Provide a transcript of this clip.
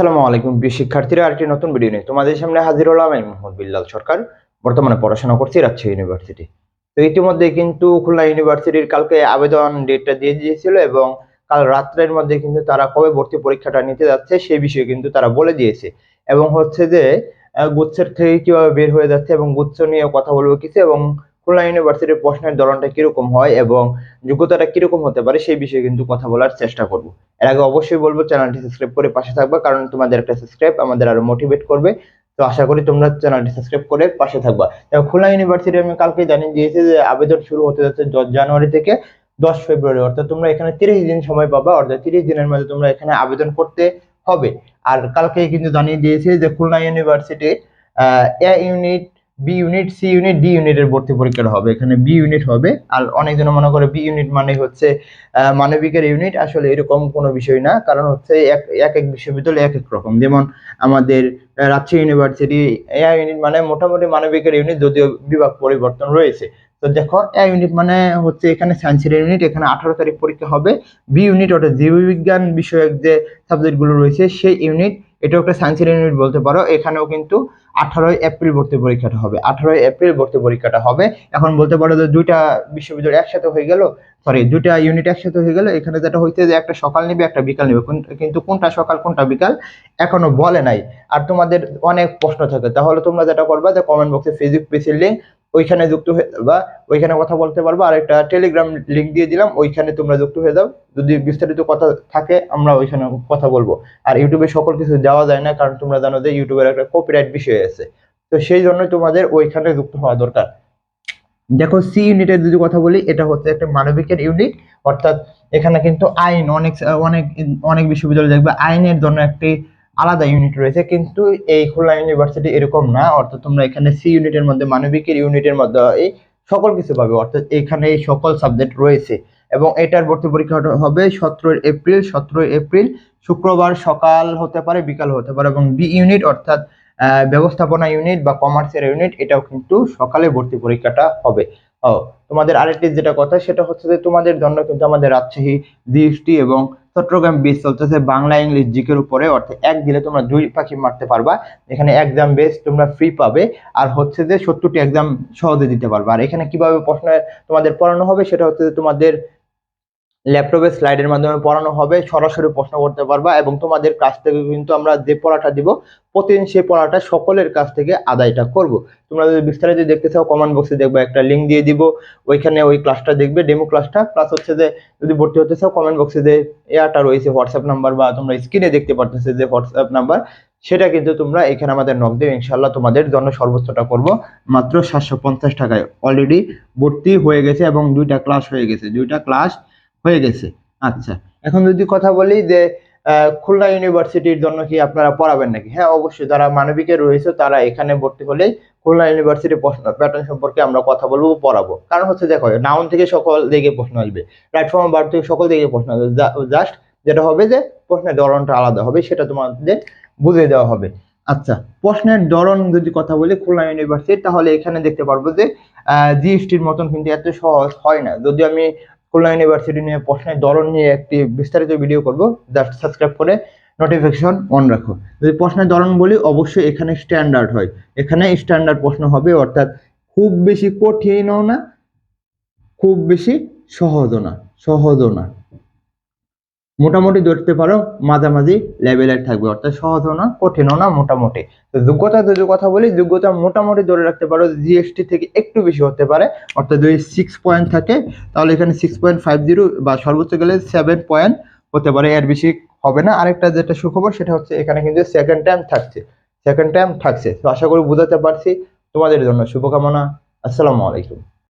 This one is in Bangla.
আসসালামু আলাইকুম, প্রিয় শিক্ষার্থীরা, আরেকটি নতুন ভিডিও নিয়ে তোমাদের সামনে হাজির হলাম আমি মোহাম্মদ বিল্লাল সরকার, বর্তমানে পড়াশোনা করছি রাজশাহী ইউনিভার্সিটি তো ইতিমধ্যে কিন্তু খুলনা ইউনিভার্সিটির কালকে আবেদন ডেটটা দিয়ে দিয়েছিল এবং কাল রাত্রের মধ্যে কিন্তু তারা কবে ভর্তি পরীক্ষাটা নিতে যাচ্ছে সেই বিষয়ে কিন্তু তারা বলে দিয়েছে। এবং হচ্ছে যে গুচ্ছের থেকে কীভাবে বের হয়ে যাচ্ছে এবং গুচ্ছ নিয়ে কথা বলব কিছু এবং খুলনা ইউনিভার্সিটির প্রশ্নের ধরনটা কীরকম হয় এবং যোগ্যতাটা কীরকম হতে পারে সেই বিষয়ে কিন্তু কথা বলার চেষ্টা করব। এর আগে অবশ্যই বলব, চ্যানেলটি সাবস্ক্রাইব করে পাশে থাকবে, কারণ তোমাদের একটা সাবস্ক্রাইব আমাদের আরও মোটিভেট করবে। তো আশা করি তোমরা চ্যানেলটি সাবস্ক্রাইব করে পাশে থাকবা। খুলনা ইউনিভার্সিটি আমি কালকে জানিয়ে দিয়েছি যে আবেদন শুরু হতে যাচ্ছে দশ জানুয়ারি থেকে দশ ফেব্রুয়ারি, অর্থাৎ তোমরা এখানে তিরিশ দিন সময় পাবা, অর্থাৎ তিরিশ দিনের মধ্যে তোমরা এখানে আবেদন করতে হবে। আর কালকেই কিন্তু জানিয়ে দিয়েছে যে Khulna university A unit B unit C unit D ইউনিটের ভর্তি পরীক্ষাটা হবে। এখানে বি ইউনিট হবে। আর অনেকজন মনে করে বি ইউনিট মানে হচ্ছে মানবিকের ইউনিট আসলে এরকম কোনো বিষয় না। কারণ হচ্ছে এক এক এক বিশ্ববিদ্যালয় এক এক রকম। যেমন আমাদের রাজশাহী ইউনিভার্সিটি এ ইউনিট মানে মোটামুটি মানবিকের ইউনিট যদিও বিভাগ পরিবর্তন রয়েছে। তো দেখো এ ইউনিট মানে হচ্ছে এখানে সায়েন্সের ইউনিট এখানে আঠারো তারিখ পরীক্ষা হবে। বি ইউনিট অর্থাৎ জীববিজ্ঞান বিষয়ক যে সাবজেক্টগুলো রয়েছে, সেই ইউনিট এটাও একটা সায়েন্সের ইউনিট বলতে পারো। এখানেও কিন্তু আঠারোই এপ্রিল ভর্তি পরীক্ষাটা হবে। আঠারোই এপ্রিল ভর্তি পরীক্ষাটা হবে। এখন বলতে পারো যে দুইটা বিশ্ববিদ্যালয় একসাথে হয়ে গেল সরি দুইটা ইউনিট একসাথে হয়ে গেল। এখানে যেটা হইছে যে একটা সকাল নেবে, একটা বিকাল নেবে। কোন- কিন্তু কোনটা সকাল, কোনটা বিকাল এখনও বলে নাই। আর তোমাদের অনেক প্রশ্ন থাকে। তাহলে তোমরা যেটা করবা যে কমেন্ট বক্সে ফেসবুক পেজের লিঙ্ক ওইখানে যুক্ত হয়ে বা ওইখানে কথা বলতে পারবা। আর একটা টেলিগ্রাম লিঙ্ক দিয়ে দিলাম, ওইখানে তোমরা যুক্ত হয়ে যাও। যদি বিস্তারিত কথা থাকে, আমরা ওইখানে কথা বলব। আর ইউটিউবে সকল কিছু যাওয়া যায় না, কারণ তোমরা জানো যে ইউটিউবের একটা কপিরাইট বিষয় আছে। তো সেই জন্য তোমাদের ওইখানে যুক্ত হওয়া দরকার। দেখো সি ইউনিটের যদি কথা বলি, এটা হচ্ছে একটা মানবিকের ইউনিট অর্থাৎ এখানে কিন্তু আইন, অনেক অনেক অনেক বিশ্ববিদ্যালয় দেখবে, আইনের জন্য একটি আলাদা ইউনিট রয়েছে, কিন্তু এই খুলনা ইউনিভার্সিটি এরকম না। অর্থাৎ তোমরা এখানে সি ইউনিটের মধ্যে, মানবিকের ইউনিটের মধ্যে এই সকল কিছু পাবে। অর্থাৎ এখানে এই সকল সাবজেক্ট রয়েছে। এবং এটার ভর্তি পরীক্ষা হবে সতেরোই এপ্রিল সতেরোই এপ্রিল, শুক্রবার সকাল হতে পারে, বিকাল হতে পারে। এবং বি ইউনিট অর্থাৎ ব্যবস্থাপনা ইউনিট বা কমার্সের ইউনিট এটাও কিন্তু সকালে ভর্তি পরীক্ষাটা হবে। ও, তোমাদের আরেকটি যেটা কথা, সেটা হচ্ছে যে তোমাদের জন্য কিন্তু আমাদের রাজশাহী জিএসটি এবং চট্টগ্রাম বেস চলতেছে বাংলা, ইংলিশ জিকের উপরে। অর্থাৎ এক দিলে তোমরা দুই পাখি মারতে পারবা। এখানে এক্সাম বেস তোমরা ফ্রি পাবে। আর হচ্ছে যে সত্তরটি এক্সাম সহজে দিতে পারবা। আর এখানে কীভাবে প্রশ্ন তোমাদের পড়ানো হবে, সেটা হচ্ছে যে তোমাদের ল্যাপটপে স্লাইডের মাধ্যমে পড়ানো হবে, সরাসরি প্রশ্ন করতে পারবা এবং তোমাদের কাছ থেকে কিন্তু আমরা যে পড়াটা দিব, প্রতিদিন সেই পড়াটা সকলের কাছ থেকে আদায়টা করব। তোমরা যদি বিস্তারিত দেখতে চাও কমেন্ট বক্সে দেখবে একটা লিঙ্ক দিয়ে দিব। ওইখানে ওই ক্লাসটা দেখবে ডেমো ক্লাসটা প্লাস হচ্ছে যে, যদি ভর্তি হতে চাও কমেন্ট বক্সে যে এয়ারটা রয়েছে হোয়াটসঅ্যাপ নাম্বার বা তোমরা স্ক্রিনে দেখতে পারতেছে যে হোয়াটসঅ্যাপ নাম্বার সেটা কিন্তু তোমরা এখানে আমাদের নক দেবে। ইনশাল্লাহ তোমাদের জন্য সর্বোচ্চটা করব। মাত্র সাতশো পঞ্চাশ টাকায় অলরেডি ভর্তি হয়ে গেছে এবং দুইটা ক্লাস হয়ে গেছে। দুইটা ক্লাস হয়ে গেছে। আচ্ছা এখন যদি কথা বলি যে খুলনা ইউনিভার্সিটির জন্য কি আপনারা পড়াবেন নাকি? হ্যাঁ অবশ্যই, যারা মানবিকে রয়েছে তারা এখানে ভর্তি হলেই খুলনা ইউনিভার্সিটি প্রশ্ন প্যাটার্ন সম্পর্কে আমরা কথা বলব, পড়াবো। কারণ হচ্ছে দেখো নাউন থেকে সকল দিকে প্রশ্ন আসবে প্ল্যাটফর্ম বার থেকে সকল দিকে প্রশ্ন আসবে। জাস্ট যেটা হবে যে, প্রশ্নের ধরনটা আলাদা হবে, সেটা তোমাদের বুঝিয়ে দেওয়া হবে। আচ্ছা প্রশ্নের ধরন যদি কথা বলি খুলনা ইউনিভার্সিটি, তাহলে এখানে দেখতে পারব যে জিএসটির মতন কিন্তু এত সহজ হয় না। যদি আমি খুলনা ইউনিভার্সিটি নিয়ে প্রশ্নের ধরন নিয়ে একটি বিস্তারিত ভিডিও করব। জাস্ট সাবস্ক্রাইব করে নোটিফিকেশন অন রাখো। যদি প্রশ্নের ধরন বলি, অবশ্যই এখানে স্ট্যান্ডার্ড হয়। এখানে স্ট্যান্ডার্ড প্রশ্ন হবে, অর্থাৎ খুব বেশি কঠিনও না, খুব বেশি সহজও না সহজও না। মোটামুটি ধরতে পারো, মাঝামাঝি লেভেলের থাকবে। অর্থাৎ সহজও না কঠিনও না, মোটামুটি। তো যোগ্যতা যদি কথা বলি, যোগ্যতা মোটামুটি ধরে রাখতে পারো জিএসটি থেকে একটু বেশি হতে পারে। অর্থাৎ যদি সিক্স পয়েন্ট থাকে, তাহলে এখানে সিক্স পয়েন্ট ফাইভ জিরো বা সর্বোচ্চ গেলে সেভেন পয়েন্ট হতে পারে, এর বেশি হবে না। আরেকটা যেটা সুখবর, সেটা হচ্ছে এখানে কিন্তু সেকেন্ড টাইম থাকছে। সেকেন্ড টাইম থাকছে। তো আশা করি বোঝাতে পারছি। তোমাদের জন্য শুভকামনা। আসসালামু আলাইকুম।